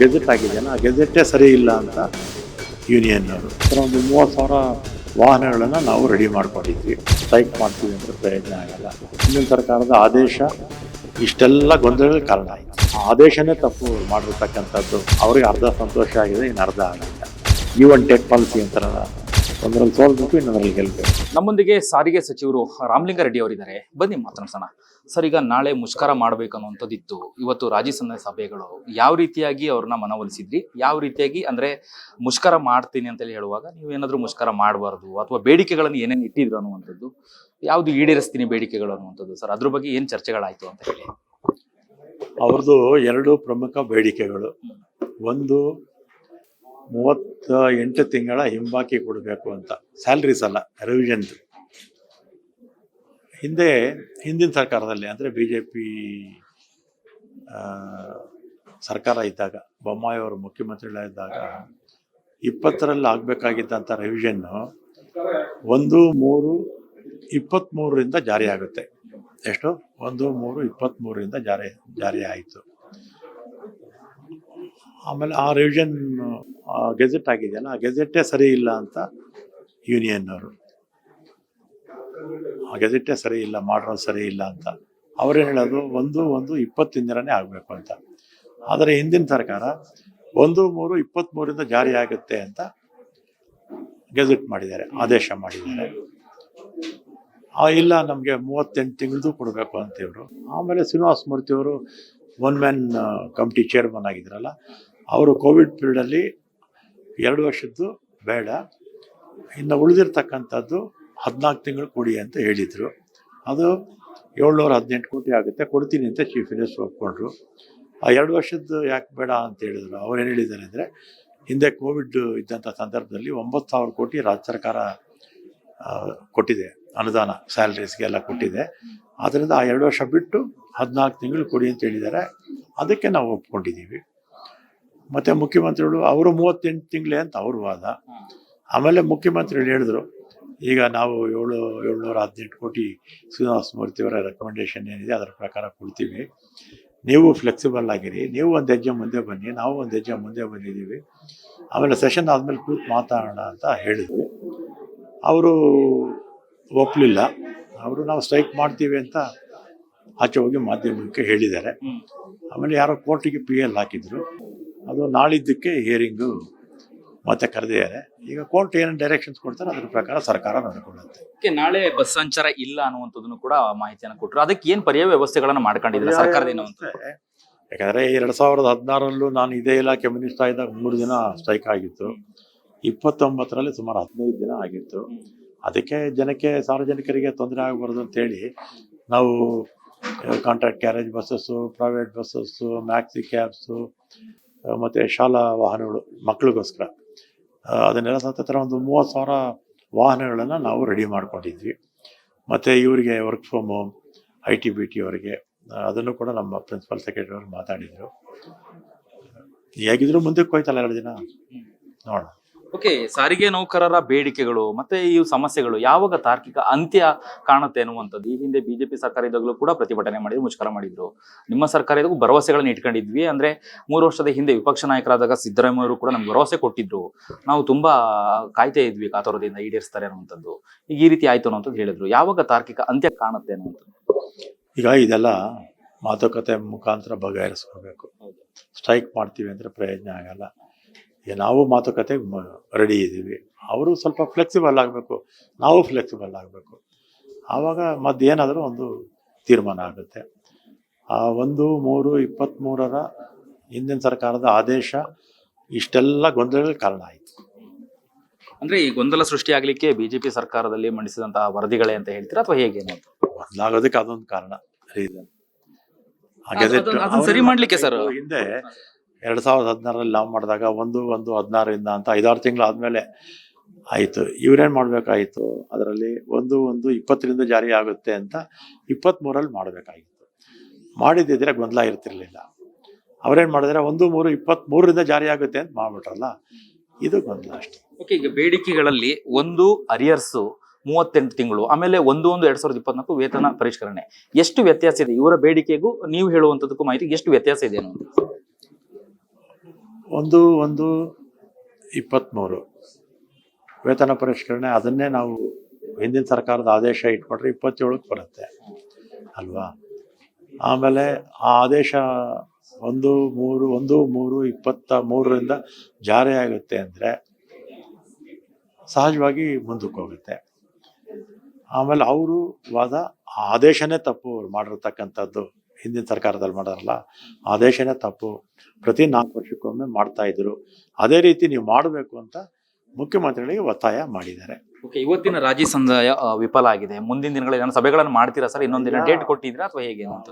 Gazette ಹಾಕಿದ್ದೇನೆ ಆ ಗೆಜೆಟ್ಟೇ ಸರಿ ಇಲ್ಲ ಅಂತ ಯೂನಿಯನ್ ಅವರು. ಸರ್, ಒಂದು ಮೂವತ್ತು ಸಾವಿರ ವಾಹನಗಳನ್ನು ನಾವು ರೆಡಿ ಮಾಡ್ಕೊಂಡಿದ್ವಿ. ಸ್ಟ್ರೈಕ್ ಮಾಡ್ತೀವಿ ಅಂದರೆ ಪ್ರಯೋಜನ ಆಗಲ್ಲ. ಹಿಂದಿನ ಸರ್ಕಾರದ ಆದೇಶ ಇಷ್ಟೆಲ್ಲ ಗೊಂದಲಗಳಿಗೆ ಕಾರಣ ಆಯಿತು. ಆ ಆದೇಶನೇ ತಪ್ಪು ಮಾಡಿರ್ತಕ್ಕಂಥದ್ದು. ಅವ್ರಿಗೆ ಅರ್ಧ ಸಂತೋಷ ಆಗಿದೆ, ಇನ್ನು ಅರ್ಧ ಆಗಲ್ಲ. ಈ ಒನ್ ಟೆಕ್ ಪಾಲಿಸಿ ಅಂತಾರಲ್ಲ. ಒಂದರಲ್ಲಿ ಇನ್ನೊಂದರಲ್ಲಿ ಗೆಲ್ಬೇಕು ನಮ್ಮೊಂದಿಗೆ ಸಾರಿಗೆ ಸಚಿವರು ರಾಮಲಿಂಗ ರಾಮಲಿಂಗಾರೆಡ್ಡಿ ಅವರಿದ್ದಾರೆ. ಬನ್ನಿ ಮಾತನಾಡ್ಸೋಣ. ಸರ್ ಈಗ ನಾಳೆ ಮುಷ್ಕರ ಮಾಡ್ಬೇಕನ್ನುವಂಥದ್ದಿತ್ತು. ಇವತ್ತು ರಾಜಿ ಸಭೆಗಳು ಯಾವ ರೀತಿಯಾಗಿ ಅವ್ರನ್ನ ಮನವೊಲಿಸಿದ್ರಿ? ಯಾವ ರೀತಿಯಾಗಿ ಅಂದ್ರೆ ಮುಷ್ಕರ ಮಾಡ್ತೀನಿ ಅಂತೇಳಿ ಹೇಳುವಾಗ ನೀವೇನಾದ್ರೂ ಮುಷ್ಕರ ಮಾಡಬಾರ್ದು ಅಥವಾ ಬೇಡಿಕೆಗಳನ್ನು ಏನೇನು ಇಟ್ಟಿದ್ರು ಅನ್ನುವಂಥದ್ದು? ಯಾವ್ದು ಈಡೇರಿಸ್ತೀನಿ ಬೇಡಿಕೆಗಳು ಅನ್ನುವಂಥದ್ದು? ಸರ್ ಅದ್ರ ಬಗ್ಗೆ ಏನ್ ಚರ್ಚೆಗಳಾಯ್ತು ಅಂತ ಹೇಳಿ. ಅವ್ರದ್ದು ಎರಡು ಪ್ರಮುಖ ಬೇಡಿಕೆಗಳು. ಒಂದು ಮೂವತ್ತ ಎಂಟು ತಿಂಗಳ ಹಿಂಬಾಕಿ ಕೊಡಬೇಕು ಅಂತ. ಸ್ಯಾಲ್ರೀಸ್ ಅಲ್ಲ ರಿವಿಷನ್ ಹಿಂದೆ, ಹಿಂದಿನ ಸರ್ಕಾರದಲ್ಲಿ, ಅಂದರೆ ಬಿ ಜೆ ಪಿ ಸರ್ಕಾರ ಇದ್ದಾಗ, ಬೊಮ್ಮಾಯಿ ಅವರು ಮುಖ್ಯಮಂತ್ರಿಗಳಿದ್ದಾಗ ಇಪ್ಪತ್ತರಲ್ಲಿ ಆಗಬೇಕಾಗಿದ್ದಂಥ ರಿವಿಷನ್ನು ಒಂದು, ಮೂರು ಇಪ್ಪತ್ತ್ಮೂರರಿಂದ ಜಾರಿಯಾಗುತ್ತೆ. ಎಷ್ಟು? ಒಂದು, ಮೂರು ಇಪ್ಪತ್ತ್ಮೂರರಿಂದ ಜಾರಿ ಜಾರಿ ಆಯಿತು ಆಮೇಲೆ ಆ ರಿವಿಷನ್ ಗೆಜೆಟ್ ಆಗಿದೆಯಲ್ಲ, ಆ ಗೆಜೆಟ್ಟೇ ಸರಿ ಇಲ್ಲ ಅಂತ ಯೂನಿಯನ್ ಅವರು ಆ ಗೆಜೆಟ್ಟೇ ಸರಿ ಇಲ್ಲ ಮಾಡಿರೋದು ಸರಿ ಇಲ್ಲ ಅಂತ. ಅವ್ರೇನು ಹೇಳೋದು? ಒಂದು ಒಂದು ದಿನನೇ ಆಗಬೇಕು ಅಂತ. ಆದರೆ ಹಿಂದಿನ ಸರ್ಕಾರ ಒಂದು, ಮೂರು ಇಪ್ಪತ್ತ್ಮೂರಿಂದ ಜಾರಿ ಆಗುತ್ತೆ ಅಂತ ಗೆಜೆಟ್ ಮಾಡಿದ್ದಾರೆ, ಆದೇಶ ಮಾಡಿದ್ದಾರೆ. ಇಲ್ಲ ನಮಗೆ ಮೂವತ್ತೆಂಟು ತಿಂಗಳದು ಕೊಡಬೇಕು ಅಂತ ಇವರು. ಆಮೇಲೆ ಶ್ರೀನಿವಾಸ ಮೂರ್ತಿ ಅವರು ಒನ್ ಮ್ಯಾನ್ ಕಮಿಟಿ ಚೇರ್ಮನ್ ಆಗಿದ್ರಲ್ಲ, ಅವರು ಕೋವಿಡ್ ಪೀರಿಯಡಲ್ಲಿ ಎರಡು ವರ್ಷದ್ದು ಬೇಡ. ಇನ್ನು ಉಳಿದಿರ್ತಕ್ಕಂಥದ್ದು ಹದಿನಾಲ್ಕು ತಿಂಗಳು ಕೊಡಿ ಅಂತ ಹೇಳಿದರು. ಅದು ಏಳ್ನೂರ ಹದಿನೆಂಟು ಕೋಟಿ ಆಗುತ್ತೆ, ಕೊಡ್ತೀನಿ ಅಂತ ಚೀಫ್ ಮಿನಿಸ್ಟರ್ ಒಪ್ಕೊಂಡ್ರು. ಆ ಎರಡು ವರ್ಷದ್ದು ಯಾಕೆ ಬೇಡ ಅಂತ ಹೇಳಿದರು? ಅವ್ರು ಏನು ಹೇಳಿದ್ದಾರೆ ಅಂದರೆ, ಹಿಂದೆ ಕೋವಿಡ್ ಇದ್ದಂಥ ಸಂದರ್ಭದಲ್ಲಿ ಒಂಬತ್ತು ಸಾವಿರ ಕೋಟಿ ರಾಜ್ಯ ಸರ್ಕಾರ ಕೊಟ್ಟಿದೆ, ಅನುದಾನ ಸ್ಯಾಲ್ರೀಸ್ಗೆಲ್ಲ ಕೊಟ್ಟಿದೆ. ಆದ್ದರಿಂದ ಆ ಎರಡು ವರ್ಷ ಬಿಟ್ಟು ಹದಿನಾಲ್ಕು ತಿಂಗಳು ಕೊಡಿ ಅಂತ ಹೇಳಿದ್ದಾರೆ. ಅದಕ್ಕೆ ನಾವು ಒಪ್ಕೊಂಡಿದ್ದೀವಿ. ಮತ್ತು ಮುಖ್ಯಮಂತ್ರಿಗಳು, ಅವರು ಮೂವತ್ತೆಂಟು ತಿಂಗಳೇ ಅಂತ ಅವರು ವಾದ. ಆಮೇಲೆ ಮುಖ್ಯಮಂತ್ರಿಗಳು ಹೇಳಿದ್ರು, ಈಗ ನಾವು ಏಳು, ಏಳ್ನೂರ ಹದಿನೆಂಟು ಕೋಟಿ ಶ್ರೀನಿವಾಸ ಮೂರ್ತಿಯವರ ರೆಕಮೆಂಡೇಶನ್ ಏನಿದೆ, ಅದರ ಪ್ರಕಾರ ಕೊಡ್ತೀವಿ. ನೀವು ಫ್ಲೆಕ್ಸಿಬಲ್ ಆಗಿರಿ, ನೀವು ಒಂದು ಹೆಜ್ಜೆ ಮುಂದೆ ಬನ್ನಿ, ನಾವು ಒಂದು ಹೆಜ್ಜೆ ಮುಂದೆ ಬಂದಿದ್ದೀವಿ. ಆಮೇಲೆ ಸೆಷನ್ ಆದಮೇಲೆ ಕೂತು ಮಾತಾಡೋಣ ಅಂತ ಹೇಳಿದ್ವಿ ಅವರು ಒಪ್ಪಲಿಲ್ಲ. ಅವರು ನಾವು ಸ್ಟ್ರೈಕ್ ಮಾಡ್ತೀವಿ ಅಂತ ಆಚೆ ಹೋಗಿ ಮಾಧ್ಯಮಕ್ಕೆ ಹೇಳಿದ್ದಾರೆ. ಆಮೇಲೆ ಯಾರೋ ಕೋರ್ಟಿಗೆ ಪಿ ಎಲ್ ಹಾಕಿದ್ರು. ಅದು ನಾಳಿದ್ದಕ್ಕೆ ಹಿಯರಿಂಗು ಮತ್ತೆ ಕರೆದಿದ್ದಾರೆ. ಈಗ ಕೋರ್ಟ್ ಏನು ಡೈರೆಕ್ಷನ್ಸ್ ಕೊಡ್ತಾರೆ ಅದ್ರ ಪ್ರಕಾರ ಸರ್ಕಾರ ನಡ್ಕೊಳ್ಳುತ್ತೆ. ನಾಳೆ ಬಸ್ ಸಂಚಾರ ಇಲ್ಲ ಅನ್ನುವಂಥದ್ದನ್ನು ಕೂಡ ಮಾಹಿತಿಯನ್ನು ಕೊಟ್ಟರು. ಅದಕ್ಕೆ ಏನು ಪರ್ಯಾಯ ವ್ಯವಸ್ಥೆಗಳನ್ನು ಮಾಡ್ಕೊಂಡಿದ್ದಾರೆ? ಸರ್ಕಾರದಿಂದ ಅಂತ ಯಾಕಂದರೆ ಎರಡು ಸಾವಿರದ ಹದಿನಾರರಲ್ಲೂ ನಾನು ಇದೇ ಇಲಾಖೆ ಮಿನಿಸ್ಟರ್ ಇದ್ದಾಗ ಮೂರು ದಿನ ಸ್ಟ್ರೈಕ್ ಆಗಿತ್ತು. ಇಪ್ಪತ್ತೊಂಬತ್ತರಲ್ಲಿ ಸುಮಾರು ಹದಿನೈದು ದಿನ ಆಗಿತ್ತು. ಅದಕ್ಕೆ ಜನಕ್ಕೆ ಸಾರ್ವಜನಿಕರಿಗೆ ತೊಂದರೆ ಆಗಬಾರ್ದು ಅಂತೇಳಿ ನಾವು contract carriage buses private buses maxi cabs ಮತ್ತು ಶಾಲಾ ವಾಹನಗಳು ಮಕ್ಕಳಿಗೋಸ್ಕರ. ಅದನ್ನೆಲ್ಲ ಸತ್ತರ ಒಂದು ಮೂವತ್ತು ಸಾವಿರ ವಾಹನಗಳನ್ನು ನಾವು ರೆಡಿ ಮಾಡ್ಕೊಂಡಿದ್ವಿ. ಮತ್ತು ಇವರಿಗೆ work from home I T B T ಅವರಿಗೆ ಅದನ್ನು ಕೂಡ ನಮ್ಮ ಪ್ರಿನ್ಸಿಪಲ್ ಸೆಕ್ರೆಟರಿ ಅವರು ಮಾತಾಡಿದರು. ಹೇಗಿದ್ರು ಮುಂದಕ್ಕೆ ಹೋಯ್ತಲ್ಲ ಎರಡು ದಿನ? ನೋಡೋಣ. ಓಕೆ ಸಾರಿಗೆ ನೌಕರರ ಬೇಡಿಕೆಗಳು ಮತ್ತೆ ಈ ಸಮಸ್ಯೆಗಳು ಯಾವಾಗ ತಾರ್ಕಿಕ ಅಂತ್ಯ ಕಾಣುತ್ತೆ ಅನ್ನುವಂಥದ್ದು ಈ ಹಿಂದೆ ಬಿಜೆಪಿ ಸರ್ಕಾರ ಇದ್ದಾಗಲೂ ಕೂಡ ಪ್ರತಿಭಟನೆ ಮಾಡಿದ್ರು ಮುಷ್ಕರ ಮಾಡಿದ್ರು. ನಿಮ್ಮ ಸರ್ಕಾರ ಇದಕ್ಕೂ ಭರವಸೆಗಳನ್ನ ಇಟ್ಕೊಂಡಿದ್ವಿ. ಅಂದ್ರೆ ಮೂರು ವರ್ಷದ ಹಿಂದೆ ವಿಪಕ್ಷ ನಾಯಕರಾದಾಗ ಸಿದ್ದರಾಮಯ್ಯ ಅವರು ಕೂಡ ನಮ್ಗೆ ಭರವಸೆ ಕೊಟ್ಟಿದ್ರು. ನಾವು ತುಂಬಾ ಕಾಯ್ತಾ ಇದ್ವಿ ಕಾತುರದಿಂದ ಈಡೇರಿಸ್ತಾರೆ ಅನ್ನುವಂಥದ್ದು ಈಗ ಈ ರೀತಿ ಆಯ್ತು ಅನ್ನುವಂಥದ್ದು ಹೇಳಿದ್ರು. ಯಾವಾಗ ತಾರ್ಕಿಕ ಅಂತ್ಯ ಕಾಣುತ್ತೆ ಅನ್ನುವಂಥದ್ದು ಈಗ ಇದೆಲ್ಲ ಮಾತುಕತೆ ಮುಖಾಂತರ ಬಗೆಹರಿಸ್ಕೋಬೇಕು. ಸ್ಟ್ರೈಕ್ ಮಾಡ್ತೀವಿ ಅಂದ್ರೆ ಪ್ರಯೋಜನ ಆಗಲ್ಲ. ನಾವು ಮಾತುಕತೆಗೆ ರೆಡಿ ಇದ್ದೀವಿ. ಅವರು ಸ್ವಲ್ಪ ಫ್ಲೆಕ್ಸಿಬಲ್ ಆಗಬೇಕು. ನಾವು ಫ್ಲೆಕ್ಸಿಬಲ್ ಆಗಬೇಕು. ಆವಾಗ ಮತ್ತೇನಾದರೂ ಒಂದು ತೀರ್ಮಾನ ಆಗುತ್ತೆ. ಆ ಒಂದು ಮೂರು ಇಪ್ಪತ್ತ್ಮೂರರ ಹಿಂದಿನ ಸರ್ಕಾರದ ಆದೇಶ ಇಷ್ಟೆಲ್ಲ ಗೊಂದಲಗಳಿಗೆ ಕಾರಣ ಆಯಿತು. ಅಂದರೆ ಈ ಗೊಂದಲ ಸೃಷ್ಟಿಯಾಗಲಿಕ್ಕೆ ಪಿ ಸರ್ಕಾರದಲ್ಲಿ ಮಂಡಿಸಿದಂತಹ ವರದಿಗಳೇ ಅಂತ ಹೇಳ್ತೀರಾ ಅಥವಾ ಹೇಗೆ ಬದಲಾಗೋದಕ್ಕೆ ಅದೊಂದು ಕಾರಣ. ರೀಸನ್ ಸರಿ ಮಾಡಲಿಕ್ಕೆ ಸರ್. ಹಿಂದೆ ಎರಡ್ ಸಾವಿರದ ಹದಿನಾರಲ್ಲಿ ನಾವು ಮಾಡಿದಾಗ ಒಂದು ಒಂದು, ಹದಿನಾರರಿಂದ ಅಂತ ಐದಾರು ತಿಂಗಳು ಆದಮೇಲೆ ಆಯಿತು. ಇವ್ರೇನು ಮಾಡಬೇಕಾಯಿತು ಅದರಲ್ಲಿ ಒಂದು ಒಂದು, ಇಪ್ಪತ್ತರಿಂದ ಜಾರಿ ಆಗುತ್ತೆ ಅಂತ ಇಪ್ಪತ್ತ್ಮೂರಲ್ಲಿ ಮಾಡಬೇಕಾಗಿತ್ತು. ಮಾಡಿದ್ದಿದ್ರೆ ಗೊಂದಲ ಇರ್ತಿರ್ಲಿಲ್ಲ. ಅವ್ರೇನು ಮಾಡಿದ್ರೆ ಒಂದು, ಮೂರು ಇಪ್ಪತ್ತ್ಮೂರರಿಂದ ಜಾರಿ ಆಗುತ್ತೆ ಅಂತ ಮಾಡ್ಬಿಟ್ರಲ್ಲ? ಇದು ಗೊಂದಲ ಅಷ್ಟೇ. ಓಕೆ ಈಗ ಬೇಡಿಕೆಗಳಲ್ಲಿ ಒಂದು, ಅರಿಯರ್ಸು ಮೂವತ್ತೆಂಟು ತಿಂಗಳು, ಆಮೇಲೆ ಒಂದು ಒಂದು, ಎರಡ್ ಸಾವಿರದ ಇಪ್ಪತ್ನಾಲ್ಕು ವೇತನ ಪರಿಷ್ಕರಣೆ. ಎಷ್ಟು ವ್ಯತ್ಯಾಸ ಇದೆ? ಇವರ ಬೇಡಿಕೆಗೂ ನೀವು ಹೇಳುವಂಥದ್ದಕ್ಕೂ ಮಾಹಿತಿ ಎಷ್ಟು ವ್ಯತ್ಯಾಸ ಇದೆ ಅನ್ನೋದು. ಒಂದು ಒಂದು ಇಪ್ಪತ್ತ್ಮೂರು ವೇತನ ಪರಿಷ್ಕರಣೆ, ಅದನ್ನೇ ನಾವು ಹಿಂದಿನ ಸರ್ಕಾರದ ಆದೇಶ ಇಟ್ಕೊಂಡ್ರೆ ಇಪ್ಪತ್ತೇಳಕ್ಕೆ ಬರುತ್ತೆ. ಅಲ್ವಾ? ಆಮೇಲೆ ಆ ಆದೇಶ ಒಂದು, ಮೂರು ಒಂದು, ಮೂರು, ಇಪ್ಪತ್ತ ಮೂರರಿಂದ ಜಾರಿ ಆಗುತ್ತೆ ಅಂದರೆ ಸಹಜವಾಗಿ ಮುಂದಕ್ಕೆ ಹೋಗುತ್ತೆ. ಆಮೇಲೆ ಅವರು ವಾದ ಆದೇಶನೇ ತಪ್ಪು, ಅವ್ರು ಮಾಡಿರ್ತಕ್ಕಂಥದ್ದು. ಹಿಂದಿನ ಸರ್ಕಾರದಲ್ಲಿ ಮಾಡೋರಲ್ಲ ಆದೇಶನೇ ತಪ್ಪು. ಪ್ರತಿ ನಾಲ್ಕು ವರ್ಷಕ್ಕೊಮ್ಮೆ ಮಾಡ್ತಾ ಇದ್ರು. ಅದೇ ರೀತಿ ನೀವು ಮಾಡಬೇಕು ಅಂತ ಮುಖ್ಯಮಂತ್ರಿಗಳಿಗೆ ಒತ್ತಾಯ ಮಾಡಿದ್ದಾರೆ. ಓಕೆ ಇವತ್ತಿನ ರಾಜಿ ಸಂದಾಯ ವಿಫಲ ಆಗಿದೆ. ಮುಂದಿನ ದಿನಗಳಲ್ಲಿ ನಾನು ಸಭೆಗಳನ್ನು ಮಾಡ್ತೀರಾ ಸರ್? ಇನ್ನೊಂದಿನ ದಿನ ಡೇಟ್ ಕೊಟ್ಟಿದ್ರಾ ಅಥವಾ ಹೇಗೆ ಅಂತ?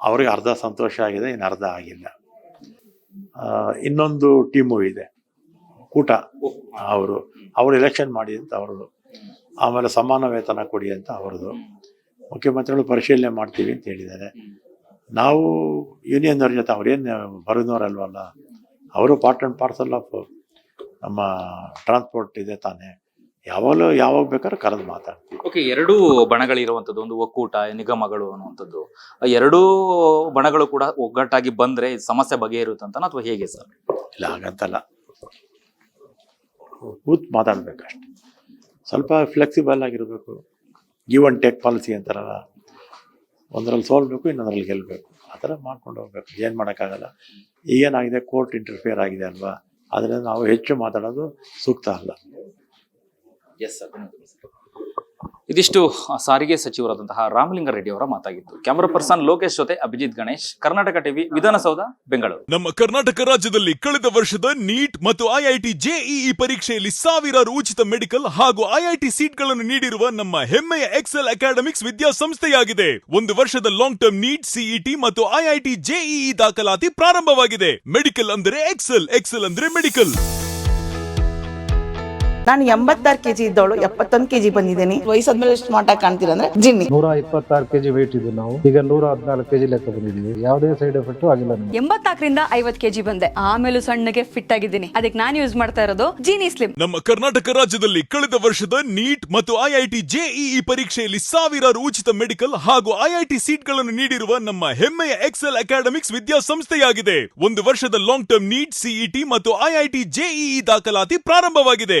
ಅವ್ರಿಗೆ ಅರ್ಧ ಸಂತೋಷ ಆಗಿದೆ ಇನ್ನು ಅರ್ಧ ಆಗಿಲ್ಲ. ಇನ್ನೊಂದು ಟೀಮು ಇದೆ ಕೂಟ. ಅವರು ಅವರು ಎಲೆಕ್ಷನ್ ಮಾಡಿ ಅಂತ ಅವ್ರದ್ದು. ಆಮೇಲೆ ಸಮಾನ ವೇತನ ಕೊಡಿ ಅಂತ ಅವ್ರದ್ದು. ಮುಖ್ಯಮಂತ್ರಿಗಳು ಪರಿಶೀಲನೆ ಮಾಡ್ತೀವಿ ಅಂತ ಹೇಳಿದ್ದಾರೆ. ನಾವು ಯೂನಿಯನ್ನವ್ರ ಜೊತೆ ಅವ್ರೇನು ಬರೋದವ್ರಲ್ವಲ್ಲ ಅವರು ಪಾರ್ಟ್ ಆ್ಯಂಡ್ ಪಾರ್ಸಲ್ ಆಫ್ ನಮ್ಮ ಟ್ರಾನ್ಸ್ಪೋರ್ಟ್ ಇದೆ ತಾನೇ. ಯಾವಾಗಲೂ ಯಾವಾಗ ಬೇಕಾದ್ರೂ ಕರೆದು ಮಾತಾಡ್ತೀವಿ. ಓಕೆ ಎರಡೂ ಬಣಗಳಿರುವಂಥದ್ದು ಒಂದು ಒಕ್ಕೂಟ ನಿಗಮಗಳು ಅನ್ನುವಂಥದ್ದು ಎರಡೂ ಬಣಗಳು ಕೂಡ ಒಗ್ಗಟ್ಟಾಗಿ ಬಂದರೆ ಸಮಸ್ಯೆ ಬಗೆಹರುತ್ತಂತ ಅಥವಾ ಹೇಗೆ ಸರ್? ಇಲ್ಲ ಹಾಗಂತಲ್ಲ. ಕೂತ್ ಮಾತಾಡಬೇಕಷ್ಟೆ. ಸ್ವಲ್ಪ ಫ್ಲೆಕ್ಸಿಬಲ್ ಆಗಿರಬೇಕು. ಗಿವ್ ಅಂಡ್ ಟೇಕ್ ಪಾಲಿಸಿ ಅಂತಾರಲ್ಲ ಒಂದರಲ್ಲಿ ಸೋಲ್ಬೇಕು ಇನ್ನೊಂದರಲ್ಲಿ ಗೆಲ್ಲಬೇಕು ಆ ಥರ ಮಾಡ್ಕೊಂಡು ಹೋಗ್ಬೇಕು. ಏನು ಮಾಡೋಕ್ಕಾಗಲ್ಲ. ಈಗೇನಾಗಿದೆ ಕೋರ್ಟ್ ಇಂಟರ್ಫಿಯರ್ ಆಗಿದೆ ಅಲ್ವಾ? ಅದರಿಂದ ನಾವು ಹೆಚ್ಚು ಮಾತಾಡೋದು ಸೂಕ್ತ ಅಲ್ಲ. ಎಸ್ ಸರ್ ಇದಿಷ್ಟು ಸಾರಿಗೆ ಸಚಿವರಾದಂತಹ ರಾಮಲಿಂಗಾರೆಡ್ಡಿ ಅವರ ಮಾತಾಗಿತ್ತು. ಕ್ಯಾಮರಾ ಪರ್ಸನ್ ಲೋಕೇಶ್ ಜೊತೆ ಅಭಿಜಿತ್ ಗಣೇಶ್, ಕರ್ನಾಟಕ ಟಿವಿ, ವಿಧಾನಸೌಧ, ಬೆಂಗಳೂರು. ನಮ್ಮ ಕರ್ನಾಟಕ ರಾಜ್ಯದಲ್ಲಿ ಕಳೆದ ವರ್ಷದ ನೀಟ್ ಮತ್ತು ಐಐಟಿ ಜೆಇಇ ಪರೀಕ್ಷೆಯಲ್ಲಿ ಸಾವಿರಾರು ಉಚಿತ ಮೆಡಿಕಲ್ ಹಾಗೂ ಐಐಟಿ ಸೀಟ್ಗಳನ್ನು ನೀಡಿರುವ ನಮ್ಮ ಹೆಮ್ಮೆಯ ಎಕ್ಸೆಲ್ ಅಕಾಡೆಮಿಕ್ಸ್ ವಿದ್ಯಾಸಂಸ್ಥೆಯಾಗಿದೆ. ಒಂದು ವರ್ಷದ ಲಾಂಗ್ ಟರ್ಮ್ ನೀಟ್, ಸಿಇಟಿ ಮತ್ತು ಐಐಟಿ ಜೆಇಇ ದಾಖಲಾತಿ ಪ್ರಾರಂಭವಾಗಿದೆ. ಮೆಡಿಕಲ್ ಅಂದರೆ ಎಕ್ಸೆಲ್ ಎಕ್ಸೆಲ್ ಅಂದ್ರೆ ಮೆಡಿಕಲ್. ನಾನು ಎಂಬತ್ತಾರು ಕೆಜಿ ಇದ್ದವಳು ಎಪ್ಪತ್ತೊಂದು ಕೆಜಿ ಬಂದಿದ್ದೀನಿ. ವಯಸ್ಸಾದ್ಮೇಲೆ ಎಷ್ಟು ಸ್ಮಾರ್ಟ್ ಆಗಿ ಕಾಣ್ತೀರ ಅಂದ್ರೆ ಜಿನ್ನಿ. ನೂರ ಇಪ್ಪತ್ತಾರು ಕೆಜಿ weight ಇದ್ದು ನಾವು. ಈಗ ನೂರ ಹದಿನಾಲ್ಕು ಕೆಜಿ ಲೆಕ್ಕ ಬಂದಿದ್ದೀವಿ. ಯಾವುದೇ ಸೈಡ್ ಎಫೆಕ್ಟ್ ಆಗಿಲ್ಲ ಎಂಬತ್ತಾಕರಿಂದ ಎಂಬತ್ನಾಲ್ಕರಿಂದ ಐವತ್ ಕೆಜಿ ಬಂದೆ. ಆಮೇಲೆ ಸಣ್ಣಗೆ ಫಿಟ್ ಆಗಿದ್ದೀನಿ. ಅದಕ್ಕೆ ನಾನು ಯೂಸ್ ಮಾಡ್ತಾ ಇರೋದು ಜೀನಿ ಸ್ಲಿಮ್ ನಮ್ಮ ಕರ್ನಾಟಕ ರಾಜ್ಯದಲ್ಲಿ ಕಳೆದ ವರ್ಷದ ನೀಟ್ ಮತ್ತು ಐಐಟಿ ಜೆಇಇ ಪರೀಕ್ಷೆಯಲ್ಲಿ ಸಾವಿರಾರು ಉಚಿತ ಮೆಡಿಕಲ್ ಹಾಗೂ ಐಐಟಿ ಸೀಟ್ಗಳನ್ನು ನೀಡಿರುವ ನಮ್ಮ ಹೆಮ್ಮೆಯ ಎಕ್ಸೆಲ್ ಅಕಾಡೆಮಿಕ್ಸ್ ವಿದ್ಯಾಸಂಸ್ಥೆಯಾಗಿದೆ. ಒಂದು ವರ್ಷದ ಲಾಂಗ್ ಟರ್ಮ್ ನೀಟ್ ಸಿಇಟಿ ಮತ್ತು ಐಐಟಿ ಜೆಇಇ ದಾಖಲಾತಿ ಪ್ರಾರಂಭವಾಗಿದೆ.